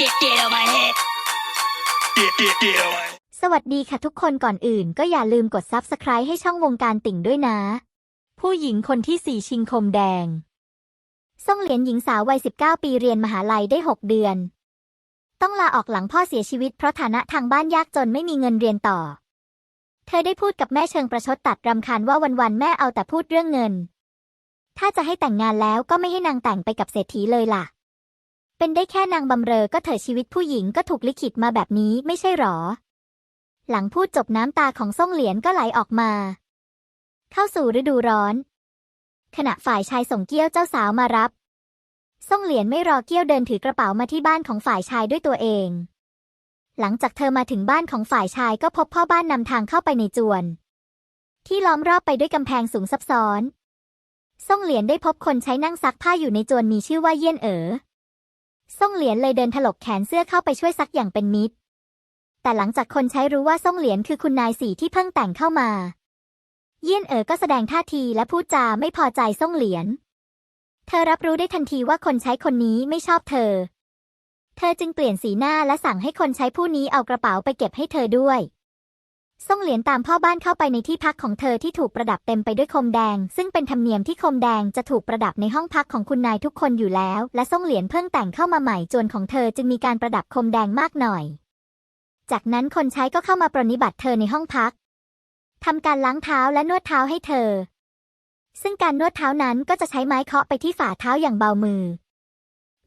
get get on my head. Get get get on my สวัสดีค่ะทุกคนก่อนอื่นก็อย่าลืมกด Subscribe ให้ช่องวงการติ่งด้วยนะ ผู้หญิงคนที่สี่ชิงคมแดงซ่งเหลียนหญิงสาววัย 19 ปีเรียนมหาลัยได้ 6 เดือน ต้องลาออกหลังพ่อเสียชีวิตเพราะฐานะทางบ้านยากจนไม่มีเงินเรียนต่อ เธอได้พูดกับแม่เชิงประชดตัดรำคาญว่าวันๆแม่เอาแต่พูดเรื่องเงิน ถ้าจะให้แต่งงานแล้วก็ไม่ให้นางแต่งไปกับเศรษฐีเลยล่ะ เป็นได้แค่นางบำเรอก็เถอะชีวิตผู้หญิงก็ถูกลิขิตมาแบบนี้ไม่ใช่หรอ หลังพูดจบน้ำตาของซ่งเหลียนก็ไหลออกมา เข้าสู่ฤดูร้อน ขณะฝ่ายชายส่งเกี้ยวเจ้าสาวมารับซ่งเหลียนไม่รอเกี้ยวเดินถือกระเป๋ามาที่บ้านของฝ่ายชายด้วยตัวเอง หลังจากเธอมาถึงบ้านของฝ่ายชายก็พบพ่อบ้านนำทางเข้าไปในจวน ที่ล้อมรอบไปด้วยกำแพงสูงซับซ้อนซ่งเหลียนได้พบคนใช้นั่งซักผ้าอยู่ในจวนมีชื่อว่าเยี่ยนเอ๋อ ซ่งเหลียนเลยเดินถลกแขนเสื้อเข้าไปช่วยซักอย่างเป็นมิตร แต่หลังจากคนใช้รู้ว่าซ่งเหลียนคือคุณนายสีที่เพิ่งแต่งเข้ามา เยี่ยนเอ๋อก็แสดงท่าทีและพูดจาไม่พอใจซ่งเหลียน เธอรับรู้ได้ทันทีว่าคนใช้คนนี้ไม่ชอบเธอ เธอจึงเปลี่ยนสีหน้าและสั่งให้คนใช้ผู้นี้เอากระเป๋าไปเก็บให้เธอด้วย ซ่งเหลียนตามพ่อบ้านเข้าไปในที่พักของเธอที่ถูกประดับเต็มไปด้วยโคมแดง ซึ่งเป็นธรรมเนียมที่โคมแดงจะถูกประดับในห้องพักของคุณนายทุกคนอยู่แล้ว และซ่งเหลียนเพิ่งแต่งเข้ามาใหม่จวนของเธอจึงมีการประดับโคมแดงมากหน่อย จากนั้นคนใช้ก็เข้ามาปรนนิบัติเธอในห้องพักทำการล้างเท้าและนวดเท้าให้เธอ ซึ่งการนวดเท้านั้นก็จะใช้ไม้เคาะไปที่ฝ่าเท้าอย่างเบามือ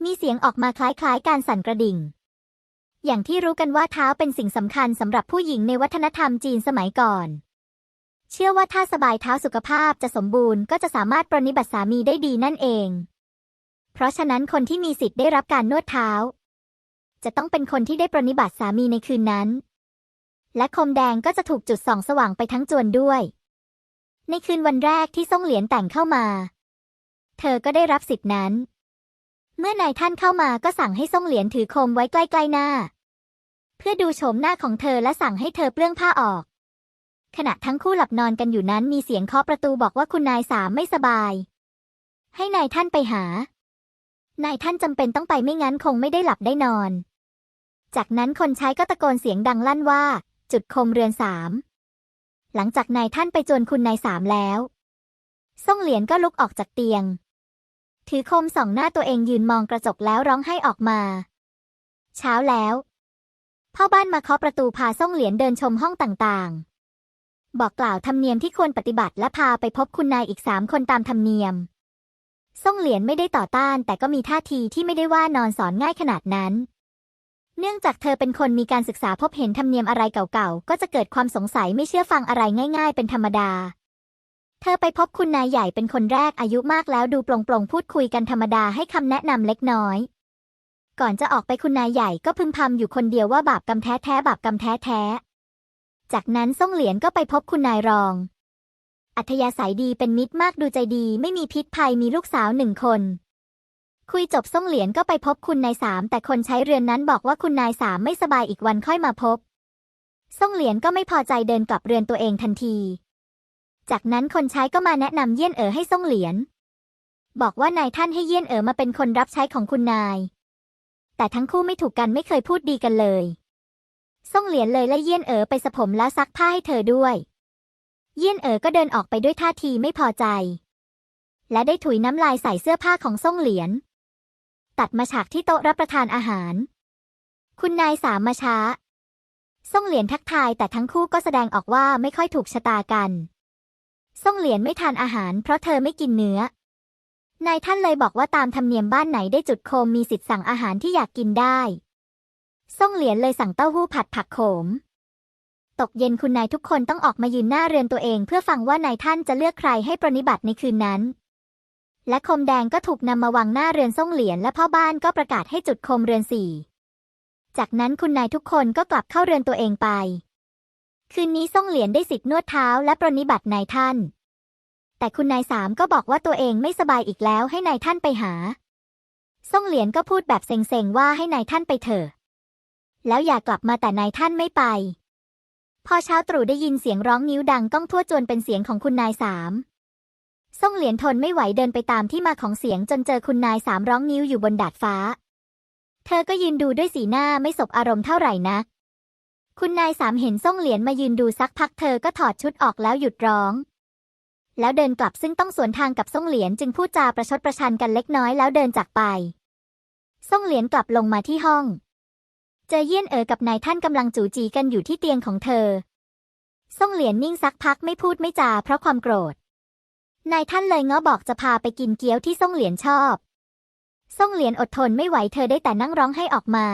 มีเสียงออกมาคล้ายๆ การสั่นกระดิ่ง อย่างที่รู้กันว่าเท้าเป็นสิ่งสำคัญสำหรับผู้หญิงในวัฒนธรรมจีนสมัยก่อน เชื่อว่าถ้าสบายเท้าสุขภาพจะสมบูรณ์ก็จะสามารถปรนนิบัติสามีได้ดีนั่นเอง เพราะฉะนั้นคนที่มีสิทธิ์ได้รับการนวดเท้า จะต้องเป็นคนที่ได้ปรนนิบัติสามีในคืนนั้น และคมแดงก็จะถูกจุดส่องสว่างไปทั้งจวนด้วย ในคืนวันแรกที่ซ่งเหลียนแต่งเข้ามา เธอก็ได้รับสิทธินั้น เมื่อนายท่านเข้ามาก็สั่งให้ซ่งเหลียนถือคมไว้ใกล้ๆหน้า เพื่อดูโฉมหน้าของเธอและสั่งให้เธอเปลื้องผ้าออก ขณะทั้งคู่หลับนอนกันอยู่นั้นมีเสียงเคาะประตูบอกว่าคุณนายสามไม่สบาย ให้นายท่านไปหา นายท่านจำเป็นต้องไปไม่งั้นคงไม่ได้หลับได้นอน จากนั้นคนใช้ก็ตะโกนเสียงดังลั่นว่า จุดคมเรือนสามหลังจากนายท่านไปจวนคุณนายสามแล้วซ่งเหลียนก็ลุกออกจากเตียง ถือคมส่องหน้าตัวเองยืนมองกระจกแล้วร้องไห้ออกมา เช้าแล้ว พ่อบ้านมาเคาะประตูพาซ่งเหลียนเดินชมห้องต่างๆ บอกกล่าวธรรมเนียมที่ควรปฏิบัติและพาไปพบคุณนายอีกสามคนตามธรรมเนียมซ่งเหลียนไม่ได้ต่อต้าน แต่ก็มีท่าทีที่ไม่ได้ว่านอนสอนง่ายขนาดนั้น เนื่องจากเธอเป็นคนมีการศึกษาพบเห็นธรรมเนียมอะไรเก่าๆ ก็จะเกิดความสงสัยไม่เชื่อฟังอะไรง่าย ๆ เป็นธรรมดา เธอไปพบคุณนายใหญ่เป็นคนแรกอายุมากแล้วดูปลงๆพูดคุยกันธรรมดาให้คำแนะนำเล็กน้อย ก่อนจะออกไปคุณนายใหญ่ก็พึมพำอยู่คนเดียวว่าบาปกรรมแท้แท้ๆบาปกรรมแท้แท้ๆจากนั้นซ่งเหลียนก็ไปพบคุณนายรอง อัธยาศัยดีเป็นมิตรมากดูใจดี ไม่มีพิษภัยมีลูกสาวหนึ่งคน คุยจบซ่งเหลียนก็ไปพบคุณนายสามแต่คนใช้เรือนนั้นบอกว่าคุณนายสามไม่สบายอีกวันค่อยมาพบซ่งเหลียนก็ไม่พอใจเดินกลับเรือนตัวเองทันที จากนั้นคนใช้ก็มาแนะนำเยี่ยนเอ๋อให้ซ่งเหลียนบอกว่านายท่านให้เยี่ยนเอ๋อมาเป็นคนรับใช้ของคุณนาย แต่ทั้งคู่ไม่ถูกกันไม่เคยพูดดีกันเลยซ่งเหลียนเลยและเยี่ยนเอ๋อไปสระผมแล้วซักผ้าให้เธอด้วย เยี่ยนเอ๋อก็เดินออกไปด้วยท่าทีไม่พอใจ และได้ถุยน้ำลายใส่เสื้อผ้าของซ่งเหลียนตัดมาฉากที่โต๊ะรับประทานอาหาร คุณนายสามมาช้าซ่งเหลียนทักทายแต่ทั้งคู่ก็แสดงออกว่าไม่ค่อยถูกชะตากัน ซ่งเหลียนไม่ทานอาหาร เพราะเธอไม่กินเนื้อ นายท่านเลยบอกว่าตามธรรมเนียมบ้านไหนได้จุดโคมมีสิทธิ์สั่งอาหารที่อยากกินได้ซ่งเหลียนเลยสั่งเต้าหู้ผัดผักโขม ตกเย็นคุณนายทุกคนต้องออกมายืนหน้าเรือนตัวเอง เพื่อฟังว่านายท่านจะเลือกใครให้ปรนนิบัติในคืนนั้น และโคมแดงก็ถูกนำมาวางหน้าเรือนซ่งเหลียนและพ่อบ้านก็ประกาศให้จุดโคมเรือนสี่ จากนั้นคุณนายทุกคนก็กลับเข้าเรือนตัวเองไป คืนนี้ซ่งเหลียนได้สิทธิ์นวดเท้าและปรนนิบัตินายท่าน แต่คุณนายสามก็บอกว่าตัวเองไม่สบายอีกแล้วให้นายท่านไปหา ซ่งเหลียนก็พูดแบบเซ็งๆว่าให้นายท่านไปเถอะ แล้วอย่ากลับมาแต่นายท่านไม่ไป พอเช้าตรู่ได้ยินเสียงร้องนิ้วดังก้องทั่วจวนเป็นเสียงของคุณนายสามซ่งเหลียนทนไม่ไหวเดินไปตามที่มาของเสียงจนเจอคุณนายสามร้องนิ้วอยู่บนดาดฟ้า เธอก็ยืนดูด้วยสีหน้าไม่สบอารมณ์เท่าไหร่นัก คุณนายสามเห็นส่งเหรียญมายืนดูสักพักเธอก็ถอดชุดออกแล้วหยุดร้อง แล้วเดินกลับซึ่งต้องสวนทางกับส่งเหรียญจึงพูดจาประชดประชันกันเล็กน้อยแล้วเดินจากไปส่งเหรียญกลับลงมาที่ห้อง เจอเยี่ยนเอ๋อกับนายท่านกำลังจูจีกันอยู่ที่เตียงของเธอส่งเหรียญนิ่งสักพักไม่พูดไม่จาเพราะความโกรธ นายท่านเลยง้อบอกจะพาไปกินเกี๊ยวที่ส่งเหรียญชอบส่งเหรียญอดทนไม่ไหวเธอได้แต่นั่งร้องให้ออกมา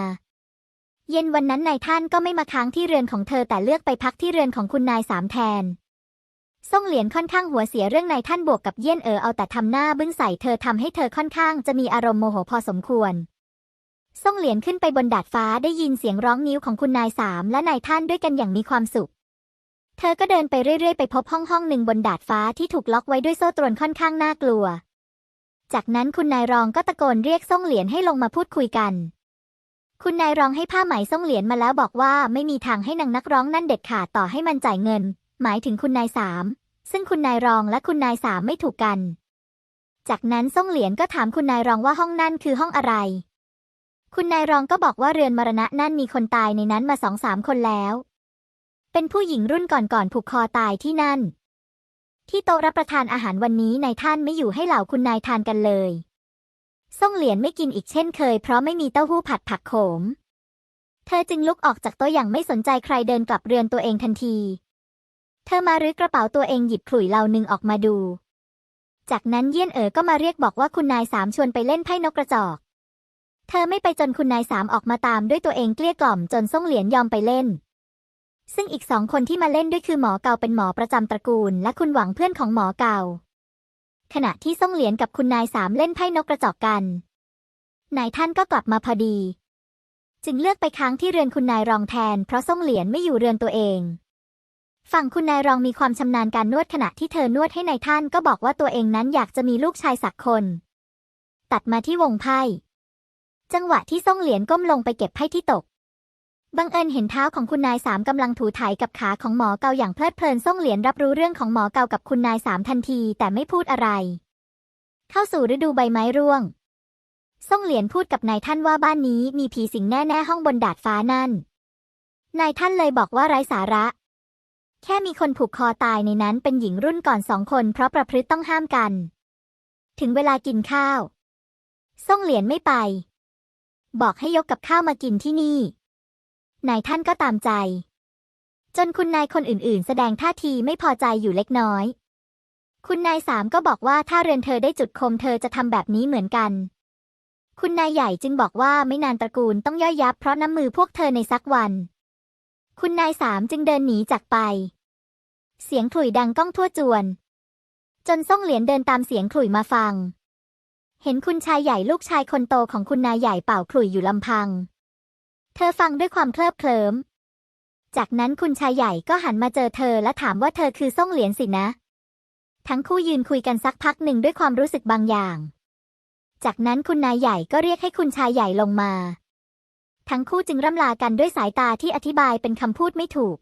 เย็นวันนั้นนายท่านก็ไม่มาค้างที่เรือนของเธอแต่เลือกไปพักที่เรือนของคุณนายสามแทนส่งเหรียญค่อนข้างหัวเสียเรื่องนายท่านบวกกับเยี่ยนเออเอาแต่ทำหน้าบึ้งใส่เธอทำให้เธอค่อนข้างจะมีอารมณ์โมโหพอสมควรส่งเหรียญขึ้นไปบนดาดฟ้าได้ยินเสียงร้องนิ้วของคุณนายสามและนายท่านด้วยกันอย่างมีความสุข เธอก็เดินไปเรื่อยๆ ไปพบห้องห้องหนึ่งบนดาดฟ้าที่ถูกล็อกไว้ด้วยโซ่ตรวนค่อนข้างน่ากลัว จากนั้นคุณนายรองก็ตะโกนเรียกส่งเหรียญให้ลงมาพูดคุยกัน คุณนายรองให้ผ้าไหมส่งเหรียญมาแล้วบอกว่าไม่มีทางให้นางนักร้องนั่นเด็ดขาดต่อให้มันจ่ายเงิน หมายถึงคุณนายสามซึ่งคุณนายรองและคุณนายสามไม่ถูกกัน จากนั้นส่งเหรียญก็ถามคุณนายรองว่าห้องนั่นคือห้องอะไร คุณนายรองก็บอกว่าเรือนมรณะนั่นมีคนตายในนั้นมาสองสามคนแล้ว เป็นผู้หญิงรุ่นก่อนๆผูกคอตายที่นั่น ที่โต๊ะรับประทานอาหารวันนี้นายท่านไม่อยู่ให้เหล่าคุณนายทานกันเลย ส่งเหรียญไม่กินอีกเช่นเคยเพราะไม่มีเต้าหู้ผัดผักโขม เธอจึงลุกออกจากโต๊ะอย่างไม่สนใจใครเดินกลับเรือนตัวเองทันที เธอมารื้อกระเป๋าตัวเองหยิบขลุ่ยเหล่านึงออกมาดู จากนั้นเยี่ยนเอ๋อก็มาเรียกบอกว่าคุณนายสามชวนไปเล่นไพ่นกกระจอก เธอไม่ไปจนคุณนายสามออกมาตามด้วยตัวเองเกลี้ยกล่อมจนส่งเหรียญยอมไปเล่นซึ่งอีกสองคนที่มาเล่นด้วยคือหมอเกาเป็นหมอประจำตระกูล และคุณหวังเพื่อนของหมอเกา ขณะที่ส่งเหรียญกับคุณนายสามเล่นไพ่นกกระจอกกัน นายท่านก็กลับมาพอดี จึงเลือกไปค้างที่เรือนคุณนายรองแทน เพราะส่งเหรียญไม่อยู่เรือนตัวเองฝั่งคุณนายรองมีความชำนาญการนวดขณะที่เธอนวดให้นายท่านก็บอกว่าตัวเองนั้นอยากจะมีลูกชายสักคน ตัดมาที่วงไพ่ จังหวะที่ส่งเหรียญก้มลงไปเก็บไพ่ที่ตก บังเอิญเห็นเท้าของคุณนายสามกำลังถูถ่ายกับขาของหมอเกาอย่างเพลิดเพลินส่งเหรียญรับรู้เรื่องของหมอเกากับคุณนายสามทันทีแต่ไม่พูดอะไร เข้าสู่ฤดูใบไม้ร่วงส่งเหรียญพูดกับนายท่านว่าบ้านนี้มีผีสิงแน่ๆห้องบนดาดฟ้านั่น นายท่านเลยบอกว่าไร้สาระ แค่มีคนผูกคอตายในนั้นเป็นหญิงรุ่นก่อนสองคนเพราะประพฤติต้องห้ามกัน ถึงเวลากินข้าวส่งเหรียญไม่ไป บอกให้ยกกับข้าวมากินที่นี่ นายท่านก็ตามใจ จนคุณนายคนอื่นๆ แสดงท่าทีไม่พอใจอยู่เล็กน้อย คุณนายสามก็บอกว่าถ้าเรือนเธอได้จุดคมเธอจะทำแบบนี้เหมือนกัน คุณนายใหญ่จึงบอกว่าไม่นานตระกูลต้องย่อยยับเพราะน้ำมือพวกเธอในสักวัน คุณนายสามจึงเดินหนีจากไป เสียงขลุ่ยดังก้องทั่วจวน จนส่งเหรียญเดินตามเสียงขลุ่ยมาฟังเห็นคุณชายใหญ่ลูกชายคนโตของคุณนายใหญ่เป่าขลุ่ยอยู่ลำพัง เธอฟังด้วยความเคลิบเคลิ้ม จากนั้นคุณชายใหญ่ก็หันมาเจอเธอและถามว่าเธอคือส่งเหรียญสินะ ทั้งคู่ยืนคุยกันสักพักหนึ่งด้วยความรู้สึกบางอย่าง จากนั้นคุณนายใหญ่ก็เรียกให้คุณชายใหญ่ลงมา ทั้งคู่จึงร่ำลากันด้วยสายตาที่อธิบายเป็นคำพูดไม่ถูก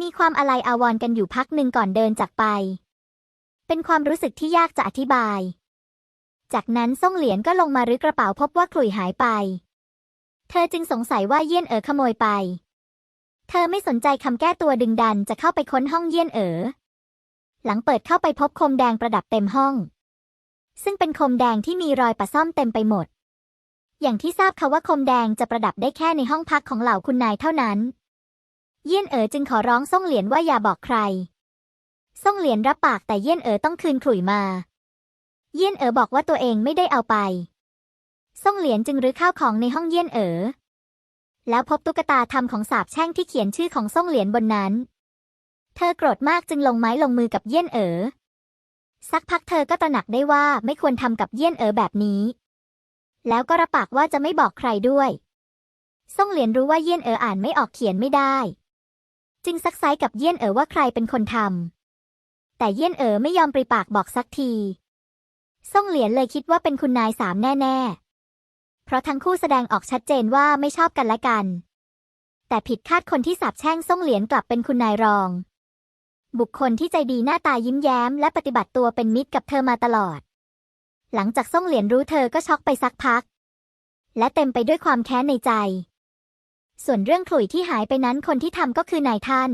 มีความอะไรอาวรกันอยู่พักหนึ่งก่อนเดินจากไป เป็นความรู้สึกที่ยากจะอธิบาย จากนั้นส่งเหรียญก็ลงมารื้อกระเป๋าพบว่าขลุ่ยหายไป เธอจึงสงสัยว่าเยี่ยนเอ๋อขโมยไป เธอไม่สนใจคำแก้ตัวดึงดันจะเข้าไปค้นห้องเยี่ยนเอ๋อ หลังเปิดเข้าไปพบโคมแดงประดับเต็มห้อง ซึ่งเป็นโคมแดงที่มีรอยปะซ่อมเต็มไปหมด อย่างที่ทราบค่ะว่าโคมแดงจะประดับได้แค่ในห้องพักของเหล่าคุณนายเท่านั้น เยี่ยนเอ๋อจึงขอร้องส่งเหรียญว่าอย่าบอกใครส่งเหรียญรับปากแต่เยี่ยนเอ๋อต้องคืนขลุ่ยมา เยี่ยนเอ๋อบอกว่าตัวเองไม่ได้เอาไป ส่งเหรียญจึงรื้อข้าวของในห้องเยี่ยนเอ๋อ แล้วพบตุ๊กตาทำของสาบแช่งที่เขียนชื่อของส่งเหรียญบนนั้น เธอโกรธมากจึงลงไม้ลงมือกับเยี่ยนเอ๋อ สักพักเธอก็ตระหนักได้ว่าไม่ควรทำกับเยี่ยนเอ๋อแบบนี้ แล้วก็รับปากว่าจะไม่บอกใครด้วยส่งเหรียญรู้ว่าเยี่ยนเอ๋ออ่านไม่ออกเขียนไม่ได้ จึงซักไซกับเยี่ยนเอ๋อว่าใครเป็นคนทำ แต่เยี่ยนเอ๋อไม่ยอมปริปากบอกสักทีส่งเหรียญเลยคิดว่าเป็นคุณนายสามแน่ ๆ เพราะทั้งคู่แสดงออกชัดเจนว่าไม่ชอบกันและกัน แต่ผิดคาดคนที่สาบแช่งส่งเหรียญกลับเป็นคุณนายรอง บุคคลที่ใจดีหน้าตายิ้มแย้ม และปฏิบัติตัวเป็นมิตรกับเธอมาตลอด หลังจากส่งเหรียญรู้เธอก็ช็อกไปสักพัก และเต็มไปด้วยความแค้นในใจ ส่วนเรื่องขลุ่ยที่หายไปนั้นคนที่ทำก็คือนายท่าน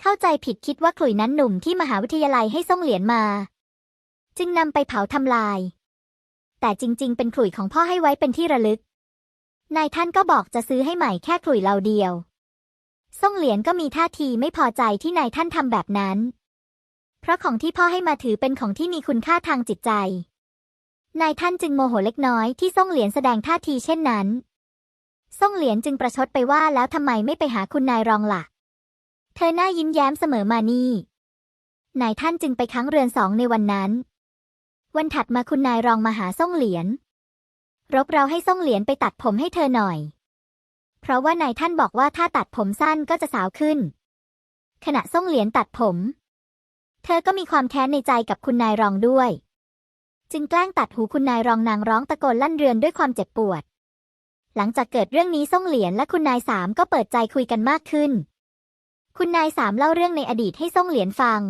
เข้าใจผิดคิดว่าขลุ่ยนั้นหนุ่มที่มหาวิทยาลัยให้ส่งเหรียญมา จึงนำไปเผาทำลาย แต่จริง ๆ เป็นขลุ่ยของพ่อให้ไว้เป็นที่ระลึก นายท่านก็บอกจะซื้อให้ใหม่แค่ขลุ่ยเราเดียวส่งเหรียญก็มีท่าทีไม่พอใจที่นายท่านทำแบบนั้น เพราะของที่พ่อให้มาถือเป็นของที่มีคุณค่าทางจิตใจ นายท่านจึงโมโหเล็กน้อยที่ส่งเหรียญแสดงท่าทีเช่นนั้นส่งเหรียญจึงประชดไปว่าแล้วทำไมไม่ไปหาคุณนายรองละ่ะ เธอหน้ายิ้มแย้มเสมอมานี่นายท่านจึงไปค้างเรือนสองในวันนั้น วันถัดมาคุณนายรองมาหาส่งเหรียญรบเราให้ส่งเหรียญไปตัดผมให้เธอหน่อย เพราะว่านายท่านบอกว่าถ้าตัดผมสั้นก็จะสาวขึ้น ขณะส่งเหรียญตัดผม เธอก็มีความแค้นในใจกับคุณนายรองด้วย จึงแกล้งตัดหูคุณนายรองนางร้องตะโกนลั่นเรือนด้วยความเจ็บปวด หลังจากเกิดเรื่องนี้ส่งเหรียญและคุณนายสามก็เปิดใจคุยกันมากขึ้น คุณนายสามเล่าเรื่องในอดีตให้ส่งเหรียญฟัง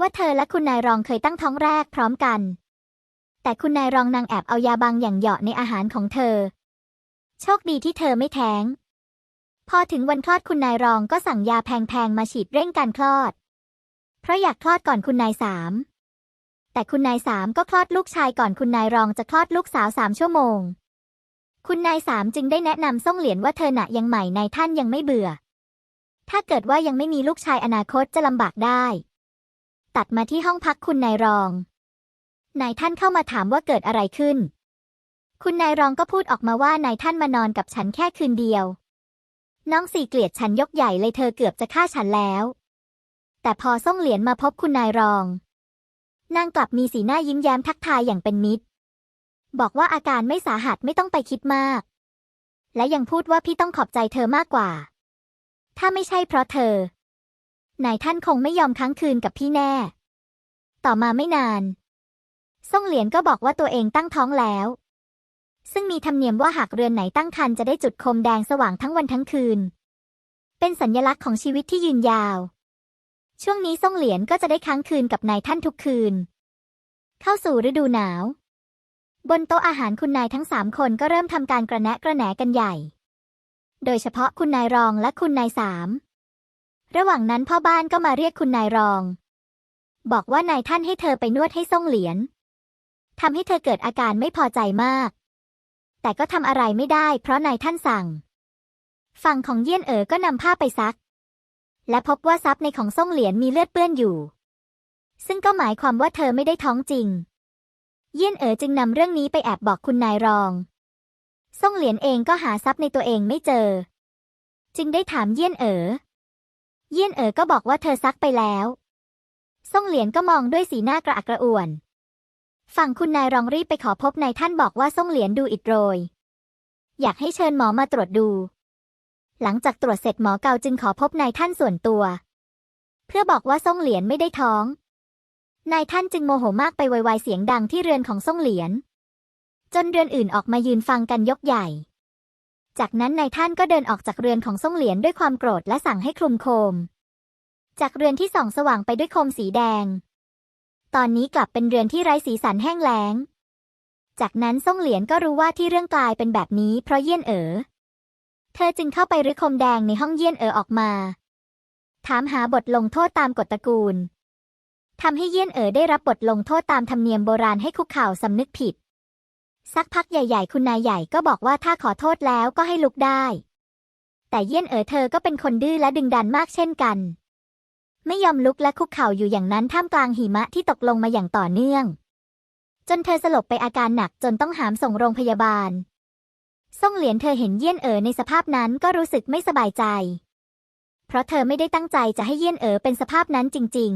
ว่าเธอและคุณนายรองเคยตั้งท้องแรกพร้อมกัน แต่คุณนายรองนางแอบเอายาบางอย่างเหยาะในอาหารของเธอ โชคดีที่เธอไม่แท้ง พอถึงวันคลอดคุณนายรองก็สั่งยาแพงๆมาฉีดเร่งการคลอด เพราะอยากคลอดก่อนคุณนายสามแต่คุณนายสามก็คลอดลูกชายก่อนคุณนายรองจะคลอดลูกสาวสามชั่วโมง คุณนายสามจึงได้แนะนำส่งเหรียญว่าเธอหนะยังใหม่นายท่านยังไม่เบื่อ ถ้าเกิดว่ายังไม่มีลูกชายอนาคตจะลำบากได้ ตัดมาที่ห้องพักคุณนายรอง นายท่านเข้ามาถามว่าเกิดอะไรขึ้น คุณนายรองก็พูดออกมาว่านายท่านมานอนกับฉันแค่คืนเดียว น้องสี่เกลียดฉันยกใหญ่เลยเธอเกือบจะฆ่าฉันแล้ว แต่พอส่งเหรียญมาพบคุณนายรอง นางกลับมีสีหน้ายิ้มแย้มทักทายอย่างเป็นมิตร บอกว่าอาการไม่สาหัสไม่ต้องไปคิดมาก และยังพูดว่าพี่ต้องขอบใจเธอมากกว่า ถ้าไม่ใช่เพราะเธอ นายท่านคงไม่ยอมค้างคืนกับพี่แน่ ต่อมาไม่นานส่งเหรียญก็บอกว่าตัวเองตั้งท้องแล้ว ซึ่งมีธรรมเนียมว่าหากเรือนไหนตั้งครรภ์จะได้จุดโคมแดงสว่างทั้งวันทั้งคืน เป็นสัญลักษณ์ของชีวิตที่ยืนยาว ช่วงนี้ส่งเหรียญก็จะได้ค้างคืนกับนายท่านทุกคืน เข้าสู่ฤดูหนาว บนโต๊ะอาหารคุณนายทั้งสามคนก็เริ่มทำการกระแนะกระแหนกันใหญ่ โดยเฉพาะคุณนายรองและคุณนายสาม ระหว่างนั้นพ่อบ้านก็มาเรียกคุณนายรอง บอกว่านายท่านให้เธอไปนวดให้ส่งเหรียญทำให้เธอเกิดอาการไม่พอใจมาก แต่ก็ทำอะไรไม่ได้เพราะนายท่านสั่ง ฝั่งของเยี่ยนเอ๋อก็นำผ้าไปซัก และพบว่าซับในของส่งเหรียญมีเลือดเปื้อนอยู่ ซึ่งก็หมายความว่าเธอไม่ได้ท้องจริง เยี่ยนเอ๋อจึงนำเรื่องนี้ไปแอบบอกคุณนายรองส่งเหรียญเองก็หาทรัพย์ในตัวเองไม่เจอ จึงได้ถามเยี่ยนเอ๋อ เยี่ยนเอ๋อก็บอกว่าเธอซักไปแล้วส่งเหรียญก็มองด้วยสีหน้ากระอักกระอ่วน ฝั่งคุณนายรองรีบไปขอพบนายท่านบอกว่าส่งเหรียญดูอิดโรย อยากให้เชิญหมอมาตรวจดู หลังจากตรวจเสร็จหมอเกาจึงขอพบนายท่านส่วนตัว เพื่อบอกว่าส่งเหรียญไม่ได้ท้อง นายท่านจึงโมโหมากไปไวๆเสียงดังที่เรือนของส่งเหรียญจนเรือนอื่นออกมายืนฟังกันยกใหญ่ จากนั้นนายท่านก็เดินออกจากเรือนของส่งเหรียญด้วยความโกรธและสั่งให้คลุมโคม จากเรือนที่ส่องสว่างไปด้วยโคมสีแดง ตอนนี้กลับเป็นเรือนที่ไร้สีสันแห้งแล้ง จากนั้นส่งเหรียญก็รู้ว่าที่เรื่องกลายเป็นแบบนี้เพราะเยี่ยนเอ๋อ เธอจึงเข้าไปรื้อโคมแดงในห้องเยี่ยนเอ๋อออกมา ถามหาบทลงโทษตามกฎตระกูลทำให้เยี่ยนเอ๋อได้รับบทลงโทษตามธรรมเนียมโบราณให้คุกเข่าสำนึกผิด สักพักใหญ่ๆ คุณนายใหญ่ก็บอกว่าถ้าขอโทษแล้วก็ให้ลุกได้ แต่เยี่ยนเอ๋อเธอก็เป็นคนดื้อและดึงดันมากเช่นกัน ไม่ยอมลุกและคุกเข่าอยู่อย่างนั้นท่ามกลางหิมะที่ตกลงมาอย่างต่อเนื่อง จนเธอสลบไปอาการหนักจนต้องหามส่งโรงพยาบาลส่งเหรียญเธอเห็นเยี่ยนเอ๋อในสภาพนั้นก็รู้สึกไม่สบายใจ เพราะเธอไม่ได้ตั้งใจจะให้เยี่ยนเอ๋อเป็นสภาพนั้นจริง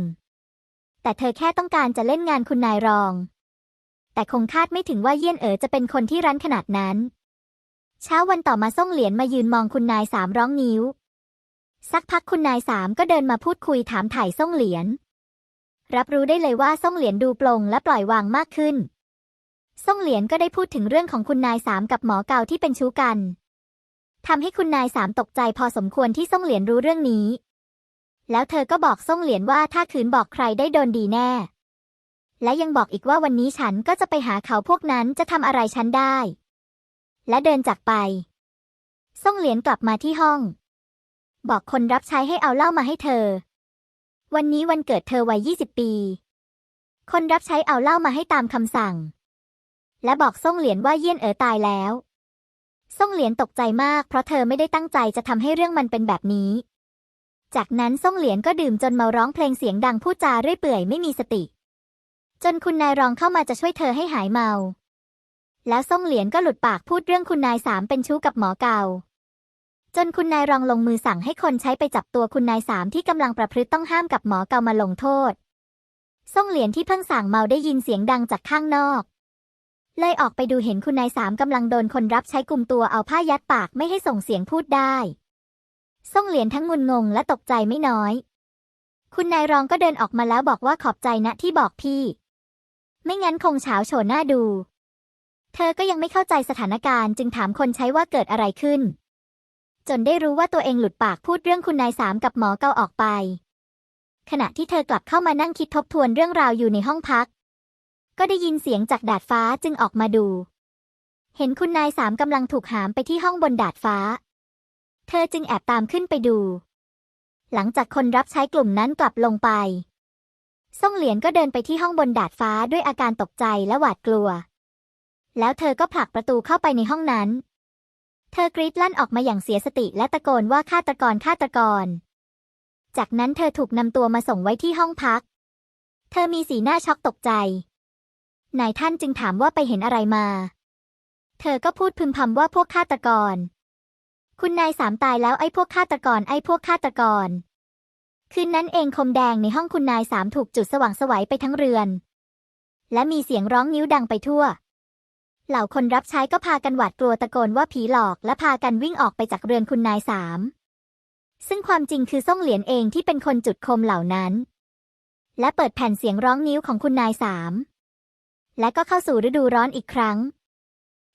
ๆ แต่เธอแค่ต้องการจะเล่นงานคุณนายรอง แต่คงคาดไม่ถึงว่าเยี่ยนเอ๋อจะเป็นคนที่รั้นขนาดนั้น เช้าวันต่อมาส่งเหรียญมายืนมองคุณนายสามร้องนิ้ว สักพักคุณนายสามก็เดินมาพูดคุยถามถ่ายส่งเหรียญ รับรู้ได้เลยว่าส่งเหรียญดูปลงและปล่อยวางมากขึ้นส่งเหรียญก็ได้พูดถึงเรื่องของคุณนายสามกับหมอเกาที่เป็นชู้กันทำให้คุณนายสามตกใจพอสมควรที่ส่งเหรียญรู้เรื่องนี้ แล้วเธอก็บอกส่งเหรียญว่าถ้าขืนบอกใครได้โดนดีแน่ และยังบอกอีกว่าวันนี้ฉันก็จะไปหาเขาพวกนั้นจะทำอะไรฉันได้ และเดินจากไป ซ่งเหลียนกลับมาที่ห้อง บอกคนรับใช้ให้เอาเหล้ามาให้เธอ วันนี้วันเกิดเธอวัย20 ปี คนรับใช้เอาเหล้ามาให้ตามคำสั่ง และบอกซ่งเหลียนว่าเยี่ยนเอ๋อตายแล้วซ่งเหลียนตกใจมาก เพราะเธอไม่ได้ตั้งใจจะทำให้เรื่องมันเป็นแบบนี้ จากนั้นซ่งเหลียนก็ดื่มจนเมาร้องเพลงเสียงดังพูดจาเรื่อยเปื่อยไม่มีสติ จนคุณนายรองเข้ามาจะช่วยเธอให้หายเมา แล้วซ่งเหลียนก็หลุดปากพูดเรื่องคุณนายสามเป็นชู้กับหมอเกาจนคุณนายรองลงมือสั่งให้คนใช้ไปจับตัวคุณนายสามที่กำลังประพฤติต้องห้ามกับหมอเกามาลงโทษซ่งเหลียนที่เพิ่งสั่งเมาได้ยินเสียงดังจากข้างนอก เลยออกไปดูเห็นคุณนายสามกำลังโดนคนรับใช้กลุ่มตัวเอาผ้ายัดปากไม่ให้ส่งเสียงพูดได้ซ่งเหลียนทั้งงุนงงและตกใจไม่น้อย คุณนายรองก็เดินออกมาแล้วบอกว่าขอบใจนะที่บอกพี่ ไม่งั้นคงเฉาโฉหน้าดู เธอก็ยังไม่เข้าใจสถานการณ์จึงถามคนใช้ว่าเกิดอะไรขึ้น จนได้รู้ว่าตัวเองหลุดปากพูดเรื่องคุณนายสามกับหมอเกาออกไป ขณะที่เธอกลับเข้ามานั่งคิดทบทวนเรื่องราวอยู่ในห้องพัก ก็ได้ยินเสียงจากดาดฟ้าจึงออกมาดู เห็นคุณนายสามกำลังถูกหามไปที่ห้องบนดาดฟ้า เธอจึงแอบตามขึ้นไปดู หลังจากคนรับใช้กลุ่มนั้นกลับลงไป ซ่งเหลียนก็เดินไปที่ห้องบนดาดฟ้าด้วยอาการตกใจและหวาดกลัว แล้วเธอก็ผลักประตูเข้าไปในห้องนั้น เธอกรีดลั่นออกมาอย่างเสียสติและตะโกนว่าฆาตกรฆาตกร จากนั้นเธอถูกนำตัวมาส่งไว้ที่ห้องพัก เธอมีสีหน้าช็อกตกใจ นายท่านจึงถามว่าไปเห็นอะไรมา เธอก็พูดพึมพำว่าพวกฆาตกร คุณนายสามตายแล้วไอ้พวกฆาตกรไอ้พวกฆาตกร คืนนั้นเองคมแดงในห้องคุณนายสามถูกจุดสว่างสวัยไปทั้งเรือน และมีเสียงร้องนิ้วดังไปทั่ว เหล่าคนรับใช้ก็พากันหวาดกลัวตะโกนว่าผีหลอกและพากันวิ่งออกไปจากเรือนคุณนายสามซึ่งความจริงคือซ่งเหลียนเองที่เป็นคนจุดโคมเหล่านั้น และเปิดแผ่นเสียงร้องนิ้วของคุณนายสามและก็เข้าสู่ฤดูร้อนอีกครั้ง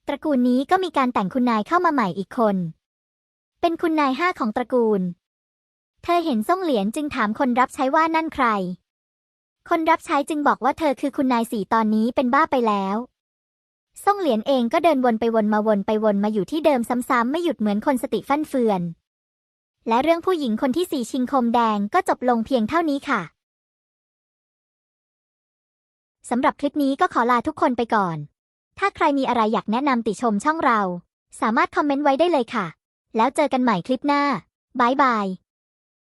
ตระกูลนี้ก็มีการแต่งคุณนายเข้ามาใหม่อีกคน เป็นคุณนายห้าของตระกูล เธอเห็นซ่งเหลียนจึงถามคนรับใช้ว่านั่นใคร คนรับใช้จึงบอกว่าเธอคือคุณนายสีตอนนี้เป็นบ้าไปแล้วซ่งเหลียนเองก็เดินวนไปวนมาวนไปวนมาอยู่ที่เดิมซ้ำๆไม่หยุดเหมือนคนสติฟั่นเฟือน และเรื่องผู้หญิงคนที่สี่ชิงคมแดงก็จบลงเพียงเท่านี้ค่ะสำหรับคลิปนี้ก็ขอลาทุกคนไปก่อน ถ้าใครมีอะไรอยากแนะนำติชมช่องเรา สามารถคอมเมนต์ไว้ได้เลยค่ะ แล้วเจอกันใหม่คลิปหน้าบายบาย